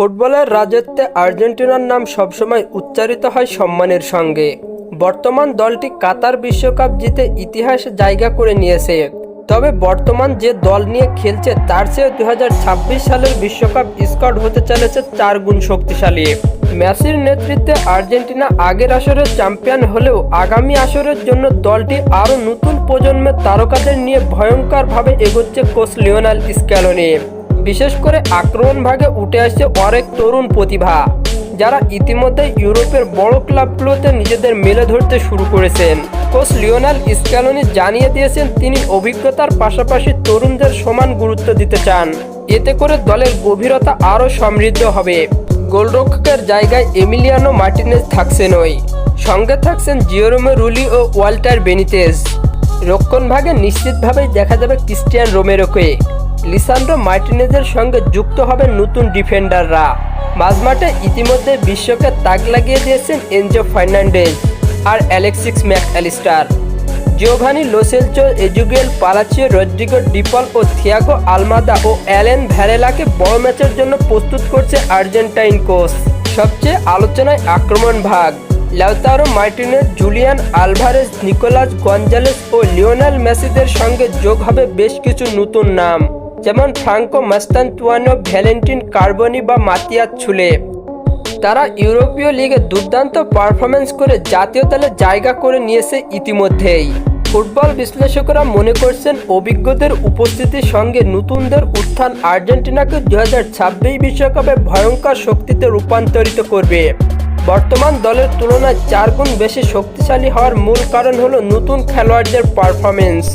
ফুটবলের রাজত্বে আর্জেন্টিনার নাম সবসময় উচ্চারিত হয় সম্মানের সঙ্গে। বর্তমান দলটি কাতার বিশ্বকাপ জিতে ইতিহাস জায়গা করে নিয়েছে। তবে বর্তমান যে দল নিয়ে খেলছে তার চেয়ে দু হাজার ছাব্বিশ সালের বিশ্বকাপ স্কট হতে চলেছে চার গুণ শক্তিশালী। মেসির নেতৃত্বে আর্জেন্টিনা আগের আসরের চ্যাম্পিয়ন হলেও আগামী আসরের জন্য দলটি আরও নতুন প্রজন্মের তারকাদের নিয়ে ভয়ঙ্করভাবে এগোচ্ছে কোচ লিওনাল স্ক্যালোনি। বিশেষ করে আক্রমণ ভাগে উঠে আসছে অনেক তরুণ প্রতিভা, যারা ইতিমধ্যে ইউরোপের বড় ক্লাবগুলোতে নিজেদের মেলে ধরতে শুরু করেছেন। কোচ লিওনাল স্ক্যালোনি জানিয়ে দিয়েছেন, তিনি অভিজ্ঞতার পাশাপাশি তরুণদের সমান গুরুত্ব দিতে চান। এতে করে দলের গভীরতা আরও সমৃদ্ধ হবে। গোলরক্ষকের জায়গায় এমিলিয়ানো মার্টিনেজ থাকছেন ওই। সঙ্গে থাকছেন জিওরোমে রুলি ও ওয়াল্টার বেনিতেজ। রক্ষণভাগে নিশ্চিতভাবেই দেখা যাবে ক্রিস্টিয়ান রোমেরোকে। লিসান্ড্রো মার্টিনেজের সঙ্গে যুক্ত হবেন নতুন ডিফেন্ডাররা। মাঝমাঠে ইতিমধ্যে বিশ্বকে তাক লাগিয়ে দিয়েছেন এনজো ফার্নান্ডেজ আর Alexis Mac Allister Giovani Lo Celso, Exequiel Palacios Rodrigo De Paul ও থিয়াগো আলমাদা ও অ্যালেন ভ্যারেলাকে বড় ম্যাচের জন্য প্রস্তুত করছে আর্জেন্টাইন কোচ। সবচেয়ে আলোচনায় আক্রমণ ভাগ। Lautaro Martinez, Julian Alvarez, Nicolas Gonzalez ও লিওনাল মেসিদের সঙ্গে যোগ হবে বেশ কিছু নতুন নাম। যেমন ফ্রাঙ্কো মাস্তান্তুয়ানো, ভ্যালেন্টিন কার্বনি বা মাতিয়াত ছুলে তারা ইউরোপীয় লিগে দুর্দান্ত পারফরমেন্স করে জাতীয় দলে জায়গা করে নিয়েছে ইতিমধ্যেই। ফুটবল বিশ্লেষকরা মনে করছেন অভিজ্ঞদের উপস্থিতির সঙ্গে নতুনদের উত্থান আর্জেন্টিনাকে দু হাজার বিশ্বকাপে ভয়ঙ্কর শক্তিতে রূপান্তরিত করবে। বর্তমান দলের তুলনায় চার গুণ বেশি শক্তিশালী হওয়ার মূল কারণ হলো নতুন খেলোয়াড়দের পারফরমেন্স